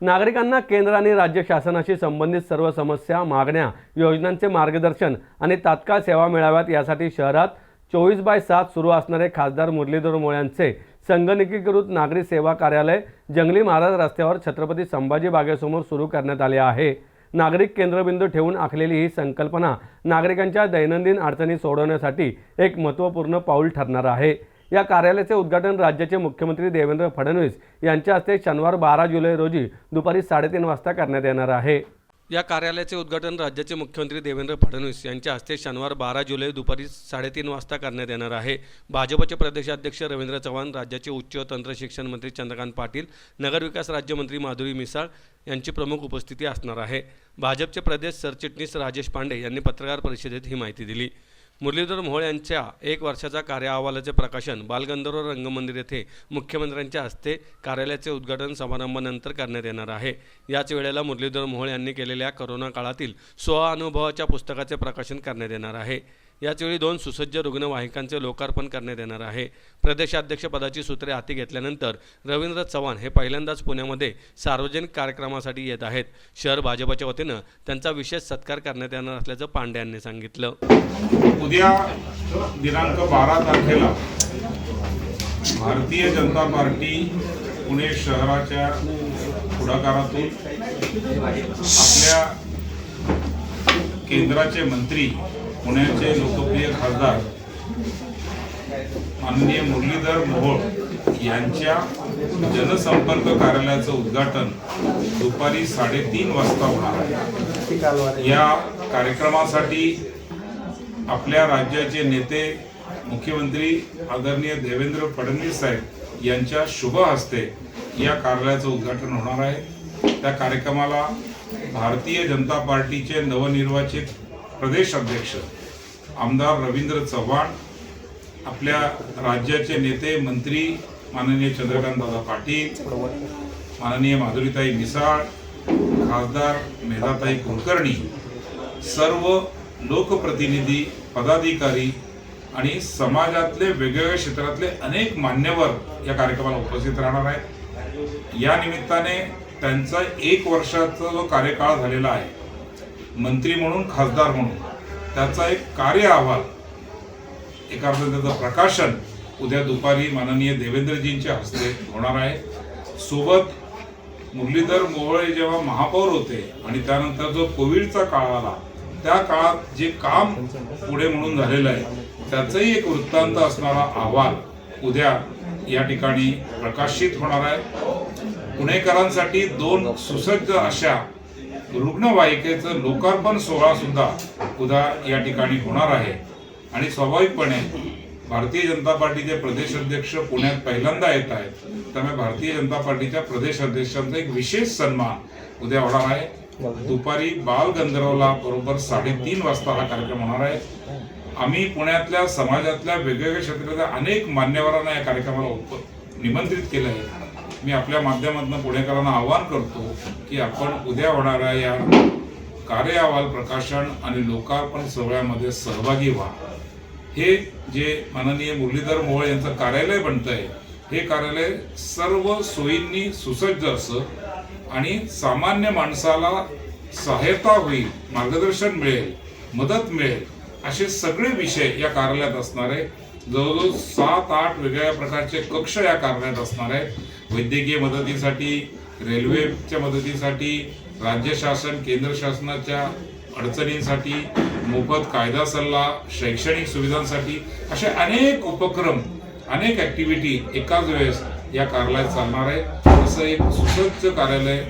नागरिकांना केंद्र आणि राज्य शासनाशी संबंधित सर्व समस्या मागण्या योजनांचे मार्गदर्शन आणि तात्काळ सेवा मिळाव्यात यासाठी शहरात चोवीस बाय सात सुरू असणारे खासदार मुरलीधर मोळ्यांचे संगणकीकृत नागरी सेवा कार्यालय जंगली महाराज रस्त्यावर छत्रपती संभाजी बागेसमोर सुरू करण्यात आले आहे. नागरिक केंद्रबिंदू ठेवून आखलेली ही संकल्पना नागरिकांच्या दैनंदिन अडचणी सोडवण्यासाठी एक महत्त्वपूर्ण पाऊल ठरणार आहे. या कार्यालयाचे उद्घाटन राज्याचे मुख्यमंत्री देवेंद्र फडणवीस यांच्या हस्ते शनिवार बारा जुलै रोजी दुपारी साडेतीन वाजता करण्यात येणार आहे. या कार्यालयाचे उद्घाटन राज्याचे मुख्यमंत्री देवेंद्र फडणवीस यांच्या हस्ते शनिवार बारा जुलै दुपारी साडेतीन वाजता करण्यात येणार आहे. भाजपचे प्रदेशाध्यक्ष रवींद्र चव्हाण राज्याचे उच्च तंत्र शिक्षण मंत्री चंद्रकांत पाटील नगरविकास राज्यमंत्री माधुरी मिसाळ यांची प्रमुख उपस्थिती असणार आहे. भाजपचे प्रदेश सरचिटणीस राजेश पांडे यांनी पत्रकार परिषदेत ही माहिती दिली. मुरलीधर मोहोळ यांच्या एक वर्षाच्या कार्य अहवालाचे प्रकाशन बालगंधर्व रंगमंदिर येथे मुख्यमंत्र्यांच्या हस्ते कार्यालयाचे उद्घाटन समारंभानंतर करण्यात येणार आहे. याच वेळेला मुरलीधर मोहोळ यांनी केलेल्या करोना काळातील स्वअनुभवाच्या पुस्तकाचे प्रकाशन करण्यात येणार आहे. याचवेळी दोन सुसज्ज रुग्णवाहिकांचे लोकार्पण करण्यात येणार आहे. प्रदेशाध्यक्षपदाची सूत्रे हाती घेतल्यानंतर रवींद्र चव्हाण हे पहिल्यांदाच पुण्यामध्ये सार्वजनिक कार्यक्रमासाठी येत आहेत. शहर भाजपच्या वतीनं त्यांचा विशेष सत्कार करण्यात येणार असल्याचं पांडे यांनी सांगितलं. उद्या दिनांक बारा तारखेला भारतीय जनता पार्टी पुणे शहराच्या पुढाकारातून आपल्या केंद्राचे मंत्री पुण्याचे लोकप्रिय खासदार माननीय मुरलीधर मोहोळ यांच्या जनसंपर्क कार्यालयाचं उद्घाटन दुपारी साडेतीन वाजता होणार आहे. या कार्यक्रमासाठी आपल्या राज्याचे नेते मुख्यमंत्री आदरणीय देवेंद्र फडणवीस साहेब यांच्या शुभ हस्ते या कार्यालयाचं उद्घाटन होणार आहे. त्या कार्यक्रमाला भारतीय जनता पार्टीचे नवनिर्वाचित प्रदेश अध्यक्ष आमदार रवींद्र चव्हाण आपल्या राज्याचे नेते मंत्री माननीय चंद्रकांतदादा पाटील माननीय माधुरीताई मिसाळ खासदार मेधाताई कुलकर्णी सर्व लोकप्रतिनिधी पदाधिकारी आणि समाजातले वेगवेगळ्या क्षेत्रातले अनेक मान्यवर या कार्यक्रमाला उपस्थित राहणार आहेत. या निमित्ताने त्यांचा एक वर्षाचा जो कार्यकाळ झालेला आहे मंत्री म्हणून खासदार म्हणून त्याचा एक कार्य अहवाल एका अर्थाने त्याचं प्रकाशन उद्या दुपारी माननीय देवेंद्रजींच्या हस्ते होणार आहे. सोबत मुरलीधर मोवळे जेव्हा महापौर होते आणि त्यानंतर जो कोविडचा काळ आला त्या काळात जे काम पुढे म्हणून झालेलं आहे त्याचंही एक वृत्तांत असणारा अहवाल उद्या या ठिकाणी प्रकाशित होणार आहे. पुणेकरांसाठी दोन सुसज्ज अशा रुग्णवाहिकेचं लोकार्पण सोहळा सुद्धा उद्या या ठिकाणी होणार आहे. आणि स्वाभाविकपणे भारतीय जनता पार्टीचे प्रदेश अध्यक्ष पुण्यात पहिल्यांदा येत आहेत. त्यामुळे भारतीय जनता पार्टीच्या प्रदेश अध्यक्षांचा एक विशेष सन्मान उद्या होणार आहे. दुपारी बाल गंधर्वला बरोबर साडेतीन वाजता हा कार्यक्रम होणार आहे. आम्ही पुण्यातल्या समाजातल्या वेगवेगळ्या क्षेत्रातल्या अनेक मान्यवरांना या कार्यक्रमाला उप- निमंत्रित केलं आहे. मी आपल्या माध्यमातून पुणेकरांना आवाहन करतो की आपण उद्या होणाऱ्या या कार्य अहवाल प्रकाशन आणि लोकार्पण सोहळ्यामध्ये सहभागी व्हा. हे जे माननीय मुरलीधर मोहोळ यांचं कार्यालय बनतंय हे कार्यालय सर्व सोयींनी सुसज्ज असं आणि सामान्य माणसाला सहायता होईल मार्गदर्शन मिळेल मदत मिळेल असे सगळे विषय या कार्यालयात असणार आहे जवळजवळ सात आठ वेगवेगळ्या प्रकारचे कक्ष या कार्यालयात असणार आहेत. वैद्यकीय मदतीसाठी रेल्वेच्या मदतीसाठी राज्य शासन केंद्र शासनाच्या अडचणींसाठी मोफत कायदा सल्ला शैक्षणिक सुविधांसाठी असे अनेक उपक्रम अनेक ॲक्टिव्हिटी एकाच वेळेस या कार्यालयात चालणार आहे असं एक सुसज्ज कार्यालय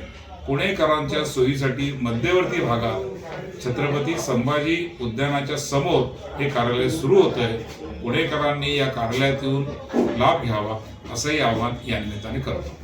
पुणेकरांच्या सोयीसाठी मध्यवर्ती भागात छत्रपती संभाजी उद्यानाच्या समोर हे कार्यालय सुरू होत आहे पुणेकरांनी या कार्यालयात येऊन लाभ घ्यावा असंही आवाहन या निमित्ताने करतो.